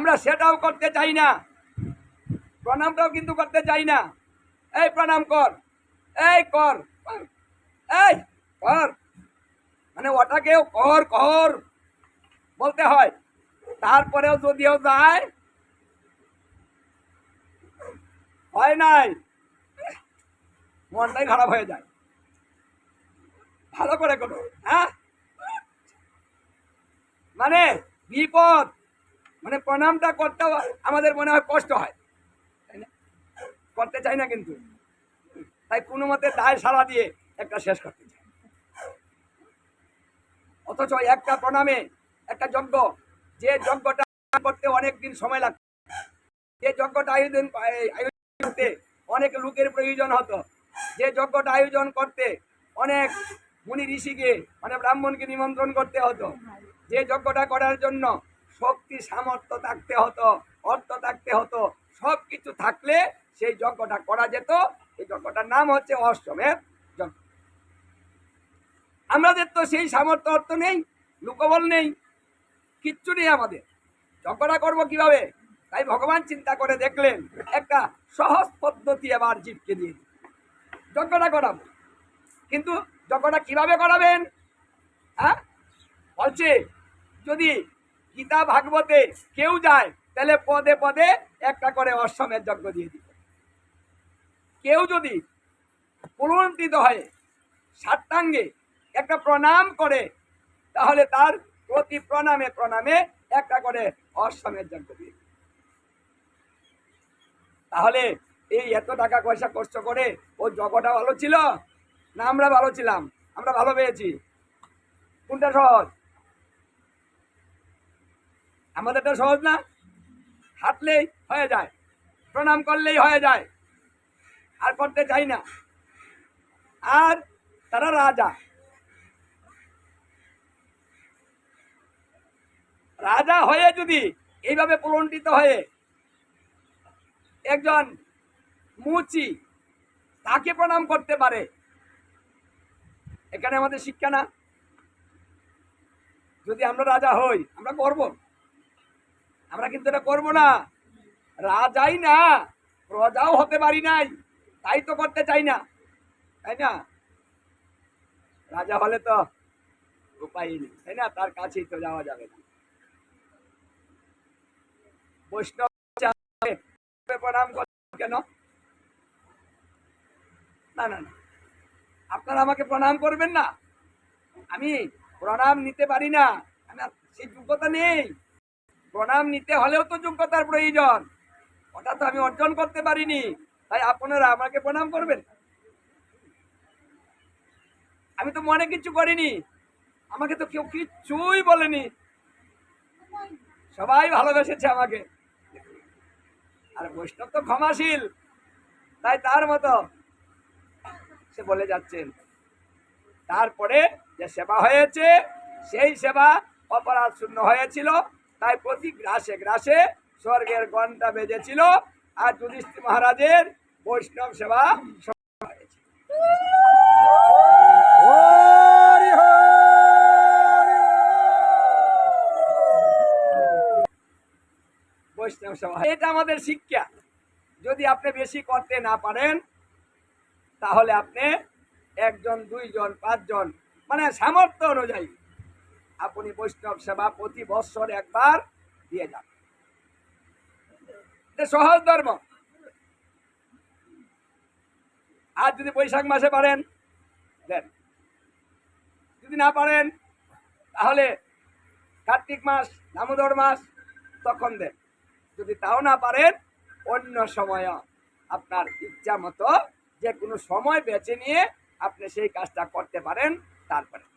আমরা সেটাও করতে চাই না। প্রণামটাও কিন্তু করতে চাই না। এই প্রণাম কর, এই কর। এই কর। মানে ওটাকেও কর কর বলতে হয়। তারপরেও যদিও যায়, হয় নাই, মনটাই খারাপ হয়ে যায়। ভালো করে করো হ্যাঁ? মানে বিপদ মানে প্রণামটা করতে আমাদের মনে হয় কষ্ট হয় না? করতে চাই না কিন্তু তাই কোনো মতে দায় সারা দিয়ে একটা শেষ করতে চাই অথচ একটা প্রণামে, একটা যজ্ঞ, যে যজ্ঞটা করতে অনেক দিন সময় লাগতো, যে যজ্ঞটা আয়োজন আয়োজন করতে অনেক লোকের প্রয়োজন হতো, যে যজ্ঞটা আয়োজন করতে অনেক মুনি ঋষিকে মানে ব্রাহ্মণকে নিমন্ত্রণ করতে হতো, যে যজ্ঞটা করার জন্য শক্তি, সামর্থ্য থাকতে হতো, অর্থ থাকতে হতো সব কিছু থাকলে সেই যজ্ঞটা করা যেত। এই যজ্ঞটার নাম হচ্ছে অষ্টমের যজ্ঞ। আমাদের তো সেই সামর্থ্য, অর্থ নেই, লোকবল নেই, কিচ্ছু নেই আমাদের। যজ্ঞটা করব কীভাবে? তাই ভগবান চিন্তা করে দেখলেন, একটা সহজ পদ্ধতি এবার জীবকে দিয়ে। যজ্ঞটা করাবো। কিন্তু যজ্ঞটা কীভাবে করাবেন? হ্যাঁ? বলছে, যদি গীতা ভাগবতে কেউ যায়, তাহলে পদে পদে একটা করে অশ্বমের যজ্ঞ দিয়ে দিব। কেউ যদি পুনরুদ্ধিত হয়ে সাষ্টাঙ্গে একটা প্রণাম করে, তাহলে তার প্রতি প্রণামে প্রণামে একটা করে অশ্বমের যজ্ঞ দিয়ে। তাহলে এই এত টাকা পয়সা কষ্ট করে ও জগটা ভালো ছিল না আমরা ভালো ছিলাম? আমরা ভালো পেয়েছি। কোনটা সহজ? আমাদেরটা সহজ না। হাঁটলেই হয়ে যায়, প্রণাম করলেই হয়ে যায়, আর করতে চাই না। আর তারা রাজা। রাজা হয়ে যদি এইভাবে পুলন্টিত হয়ে একজন মুচি তাকে প্রণাম করতে পারে, এখানে আমাদের শিক্ষা না। যদি আমরা রাজা হই, আমরা করব আমরা কিন্তু এটা করব না। রাজাই না, প্রজাও হতে পারি নাই, তাই তো করতে চাই না, তাই না? রাজা হলে তো উপায় নেই, তাই না? তার কাছেই তো যাওয়া যাবে না। বৈষ্ণব প্রণাম কেন? না না না। আপনারা আমাকে প্রণাম করবেন না। আমি প্রণাম নিতে পারি না। আমার সেই যোগ্যতা নেই। প্রণাম নিতে হলেও তো যোগ্যতার প্রয়োজন। ওটা তো আমি অর্জন করতে পারিনি, তাই আপনারা আমাকে প্রণাম করবেন। আমি তো মনে কিছু করিনি, আমাকে তো কেউ কিচ্ছুই বলেনি। সবাই ভালোবেসেছে আমাকে। আর বৈষ্ণব তো ক্ষমাশীল, তাই তার মতো সে বলে যাচ্ছেন। তারপরে যে সেবা হয়েছে, সেই সেবা অপরাধ শূন্য হয়েছিল। তাই প্রতি গ্রাসে গ্রাসে স্বর্গের ঘণ্টা বেজেছিল আর যুধিষ্ঠির মহারাজের বৈষ্ণব সেবা বৈষ্ণব সেবা। এটা আমাদের শিক্ষা। যদি আপনি বেশি করতে না পারেন, তাহলে আপনি একজন, দুইজন, পাঁচজন মানে সামর্থ্য অনুযায়ী আপনি বৈষ্ণব সেবা প্রতি বৎসর একবার দিয়ে যান। সহজ ধর্ম। আর যদি বৈশাখ মাসে পারেন, দেন। যদি না পারেন, তাহলে কার্তিক মাস, দামোদর মাস, তখন দেন। যদি তাও না পারেন, অন্য সময় আপনার ইচ্ছা মতো যে কোনো সময় বেছে নিয়ে আপনি সেই কাজটা করতে পারেন, তারপরে।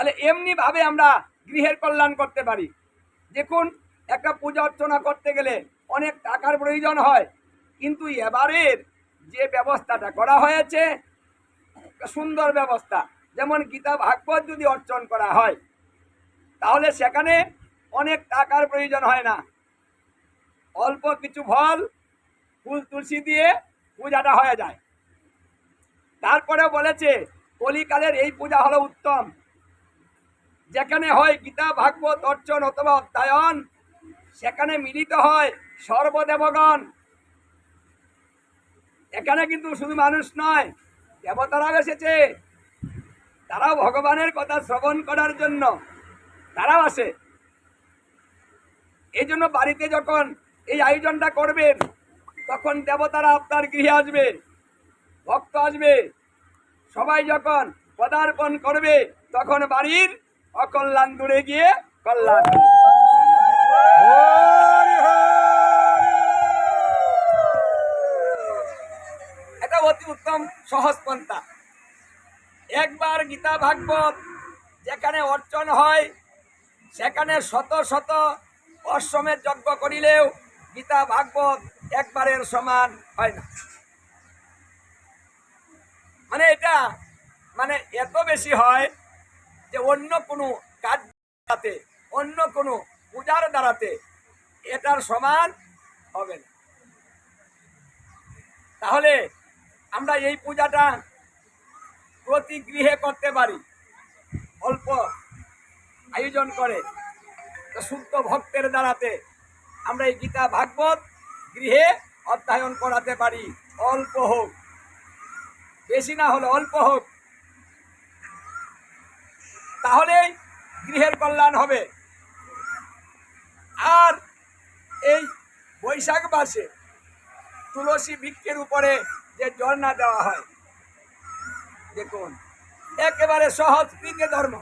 তাহলে এমনি ভাবে আমরা গৃহের কল্যাণ করতে পারি। দেখুন, একটা পূজা অর্চনা করতে গেলে অনেক টাকার প্রয়োজন হয়। কিন্তু এবারের যে ব্যবস্থাটা করা হয়েছে সুন্দর ব্যবস্থা। যেমন গীতা ভাগবত যদি অর্চন করা হয়, তাহলে সেখানে অনেক টাকার প্রয়োজন হয় না। অল্প কিছু ফল, ফুল, তুলসী দিয়ে পূজাটা হয়ে যায়। তারপরে বলেছে, কলিকালের এই পূজা হলো উত্তম। যেখানে হয় গীতা, ভাগবত, অর্চন অথবা অধ্যায়ন, সেখানে মিলিত হয় সর্বদেবগণ। এখানে কিন্তু শুধু মানুষ নয়, দেবতারাও এসেছে। তারাও ভগবানের কথা শ্রবণ করার জন্য তারাও আসে। এই জন্য বাড়িতে যখন এই আয়োজনটা করবেন, তখন দেবতারা আপনার গৃহে আসবে, ভক্ত আসবে। সবাই যখন পদার্পণ করবে, তখন বাড়ির অকল্যাণ দূরে গিয়ে কল্যাণ। এটা অতি উত্তম সহজ পন্থা। একবার গীতা ভাগবত যেখানে অর্চন হয়, সেখানে শত শত অশ্বমের যজ্ঞ করিলেও গীতা ভাগবত একবারের সমান হয় না। মানে এটা মানে এত বেশি হয় যে অন্য কোনো কাজ দ্বারাতে, অন্য কোনো পূজার দ্বারাতে এটার সমান হবে না। তাহলে আমরা এই পূজাটা প্রতি গৃহে করতে পারি। অল্প আয়োজন করে। শুদ্ধ ভক্তের দ্বারাতে আমরা এই গীতা ভাগবত গৃহে অধ্যয়ন করাতে পারি। অল্প হোক। বেশি না হলে অল্প হোক। তাহলেই গৃহের কল্যাণ হবে। আর এই বৈশাখ মাসে তুলসী বৃক্ষের উপরে যে ঝর্ণা দেওয়া হয়, দেখুন, একেবারে সহজ প্রীতি ধর্ম।